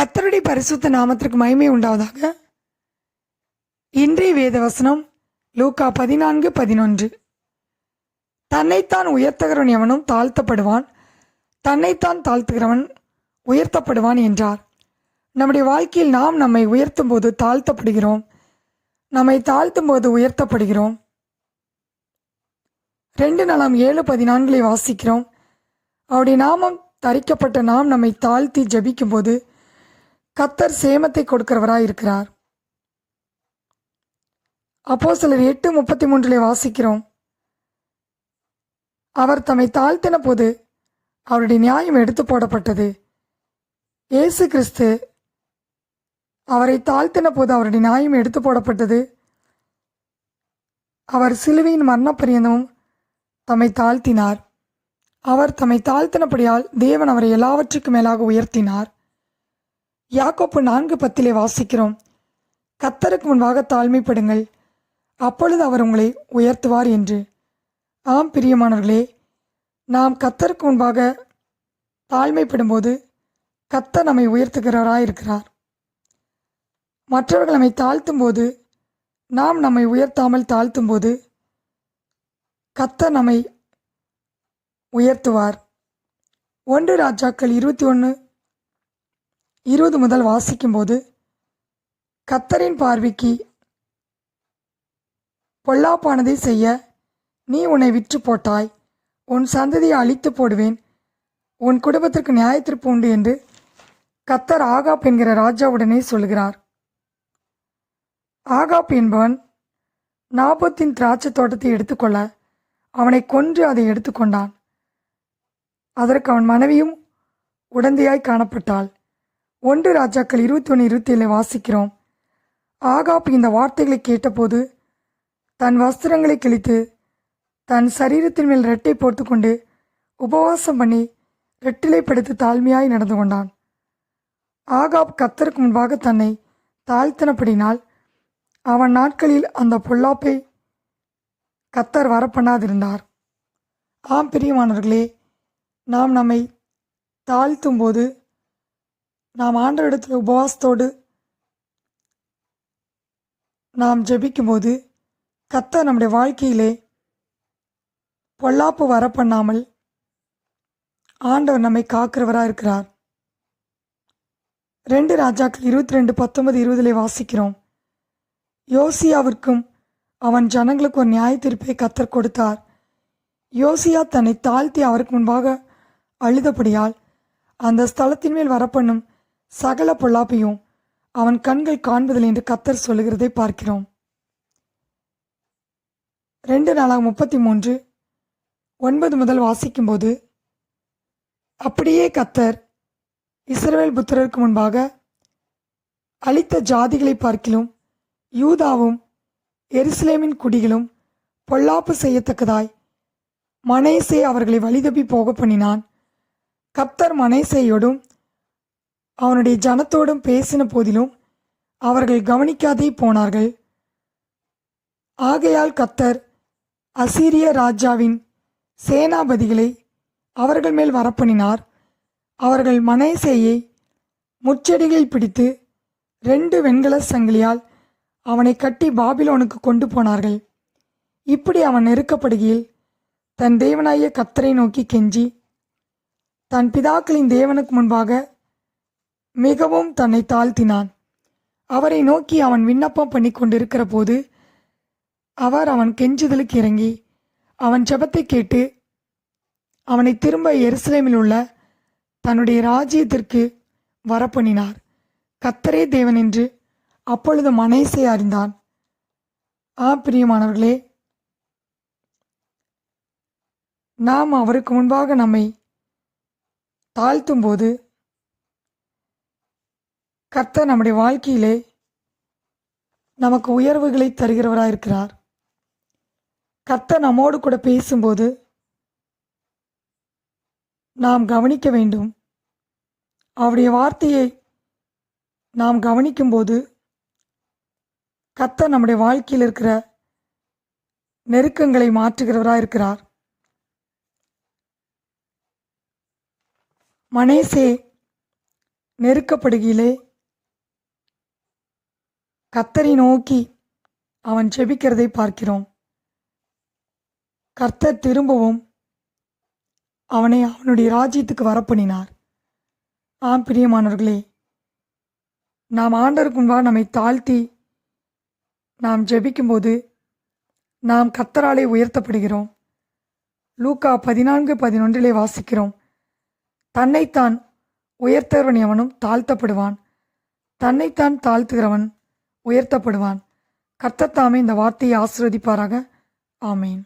கத்தருடைய பரிசுத்த நாமத்திற்கு மகிமை உண்டாவதாக. இன்றைய வேத வசனம் லூக்கா பதினான்கு பதினொன்று. தன்னைத்தான் உயர்த்துகிறவன் எவனும் தாழ்த்தப்படுவான் தன்னைத்தான் தாழ்த்துகிறவன் உயர்த்தப்படுவான் என்றார். நம்முடைய வாழ்க்கையில் நாம் நம்மை உயர்த்தும் போது தாழ்த்தப்படுகிறோம் நம்மை தாழ்த்தும் போது உயர்த்தப்படுகிறோம். ரெண்டு நலம் ஏழு பதினான்களை வாசிக்கிறோம். அவருடைய நாமம் தரிக்கப்பட்ட நாம் நம்மை தாழ்த்தி ஜெபிக்கும்போது கத்தர் சேமத்தை கொடுக்கிறவராய் இருக்கிறார். அப்போ சிலர் எட்டு முப்பத்தி மூன்றிலே வாசிக்கிறோம். அவர் தம்மை தாழ்த்தின போது அவருடைய நியாயம் எடுத்து போடப்பட்டது. இயேசு கிறிஸ்து அவரை தாழ்த்தின போது அவருடைய நியாயம் எடுத்து போடப்பட்டது. அவர் சிலுவையின் மரணப்பரியந்தமும் தம்மை தாழ்த்தினார். அவர் தம்மை தாழ்த்தினபடியால் தேவன் அவரை எல்லாவற்றுக்கும் மேலாக உயர்த்தினார். யாக்கோப்பு நான்கு பத்திலே வாசிக்கிறோம். கத்தருக்கு முன்பாக தாழ்மைப்படுங்கள். அப்பொழுது அவர் உங்களை உயர்த்துவார் என்று. ஆம் பிரியமானவர்களே நாம் கத்தருக்கு முன்பாக தாழ்மைப்படும்போது கத்தர் நம்மை உயர்த்துகிறவராயிருக்கிறார். மற்றவர்கள் நம்மை தாழ்த்தும்போது நாம் நம்மை உயர்த்தாமல் தாழ்த்தும்போது கத்தர் நம்மை உயர்த்துவார். ஒன்று ராஜாக்கள் இருபத்தி ஒன்று இருபது முதல் வாசிக்கும்போது கத்தரின் பார்வைக்கு பொல்லாப்பானதை செய்ய நீ உன்னை விற்று போட்டாய். உன் சந்ததியை அழித்து போடுவேன். உன் குடும்பத்திற்கு நியாயத்திற்பு உண்டு என்று கத்தர் ஆகாப் என்கிற ராஜாவுடனே சொல்கிறார். ஆகாப் என்பவன் நாபத்தின் திராட்சை தோட்டத்தை எடுத்துக்கொள்ள அவனை கொன்று அதை எடுத்துக்கொண்டான். அதற்கு அவன் மனைவியும் உடந்தையாய் காணப்பட்டாள். ஒன்று ராஜாக்கள் இருபத்தி ஒன்று இருபத்தி ஏழு வாசிக்கிறோம். ஆகாப் இந்த வார்த்தைகளை கேட்டபோது தன் வஸ்திரங்களை கிழித்து தன் சரீரத்தின் மேல் ரெட்டை போட்டுக்கொண்டு உபவாசம் பண்ணி ரெட்டிலை படுத்து தாழ்மையாய் நடந்து கொண்டான். ஆகாப் கத்தருக்கு முன்பாக தன்னை தாழ்த்தினப்படினால் அவன் நாட்களில் அந்த பொல்லாப்பை கத்தர் வரப்பண்ணாதிருந்தார். ஆம் பிரியமானவர்களே நாம் நம்மை தாழ்த்தும் போது நாம் ஆண்டவரிடத்தில் உபவாசத்தோடு நாம் ஜெபிக்கும்போது கத்தர் நம்முடைய வாழ்க்கையிலே பொல்லாப்பு வரப்பண்ணாமல் ஆண்டவர் நம்மை காக்கிறவராக இருக்கிறார். ரெண்டு ராஜாக்கள் இருபத்தி ரெண்டு பத்தொன்பது இருபதிலே வாசிக்கிறோம். யோசியாவிற்கும் அவன் ஜனங்களுக்கு ஒரு நியாய தீர்ப்பை கத்தர் கொடுத்தார். யோசியா தன்னை தாழ்த்தி அவருக்கு முன்பாக அழுதபடியால் அந்த ஸ்தலத்தின் மேல் வரப்பண்ணும் சகல பொல்லாப்பையும் அவன் கண்கள் காண்பதில் என்று கத்தர் சொல்லுகிறதை பார்க்கிறோம். ரெண்டு நாளாக முப்பத்தி மூன்று ஒன்பது முதல் வாசிக்கும்போது அப்படியே கத்தர் இஸ்ரேல் புத்திரருக்கு முன்பாக அளித்த ஜாதிகளை பார்க்கிலும் யூதாவும் எருசலேமின் குடிகளும் பொல்லாப்பு செய்யத்தக்கதாய் மனேசே அவர்களை வழிதப்பி போக பண்ணினான். கப்தர் மனேசையோடும் அவனுடைய ஜனத்தோடும் பேசின போதிலும் அவர்கள் கவனிக்காதே போனார்கள். ஆகையால் கத்தர் அசீரிய ராஜாவின் சேனாபதிகளை அவர்கள் மேல் வரப்பண்ணினார். அவர்கள் மனேசேயை முச்செடிகளில் பிடித்து ரெண்டு வெண்கல சங்கிலியால் அவனை கட்டி பாபிலோனுக்கு கொண்டு போனார்கள். இப்படி அவன் நெருக்கப்படுகையில் தன் தேவனாய கத்தரை நோக்கி கெஞ்சி தன் பிதாக்களின் தேவனுக்கு முன்பாக மிகவும் தன்னை தாழ்த்தினான். அவரை நோக்கி அவன் விண்ணப்பம் பண்ணி கொண்டிருக்கிற போது அவர் அவன் கெஞ்சுதலுக்கு இறங்கி அவன் ஜெபத்தை கேட்டு அவனை திரும்ப எருசலேமில் உள்ள தன்னுடைய ராஜ்யத்திற்கு வரப்பண்ணினார். கத்தரே தேவன் என்று அப்பொழுது மனேசை அறிந்தான். ஆ பிரியமானவர்களே நாம் அவருக்கு முன்பாக நம்மை தாழ்த்தும்போது கர்த்தர் நம்முடைய வாழ்க்கையிலே நமக்கு உயர்வுகளை தருகிறவராக இருக்கிறார் கர்த்தர் நம்மோடு கூட பேசும்போது நாம் கவனிக்க வேண்டும். அவருடைய வார்த்தையை நாம் கவனிக்கும்போது கர்த்தர் நம்முடைய வாழ்க்கையில் இருக்கிற நெருக்கங்களை மாற்றுகிறவராக இருக்கிறார் மனேசே நெருக்கப்படுகையிலே கர்த்தரை நோக்கி அவன் செபிக்கிறதை பார்க்கிறோம். கர்த்தர் திரும்பவும் அவனை அவனுடைய ராஜ்யத்துக்கு வரப்பண்ணினார். ஆம் பிரியமானவர்களே நாம் ஆண்டருக்கு முன்பாக நம்மை தாழ்த்தி நாம் ஜெபிக்கும்போது நாம் கர்த்தராலே உயர்த்தப்படுகிறோம். லூக்கா பதினான்கு பதினொன்றிலே வாசிக்கிறோம். தன்னைத்தான் உயர்த்தவன் எவனும் தாழ்த்தப்படுவான். தன்னைத்தான் தாழ்த்துகிறவன் உயர்த்தப்படுவான். கர்த்தத்தாமே இந்த வார்த்தையை ஆசிர்வதிப்பாராக. ஆமேன்.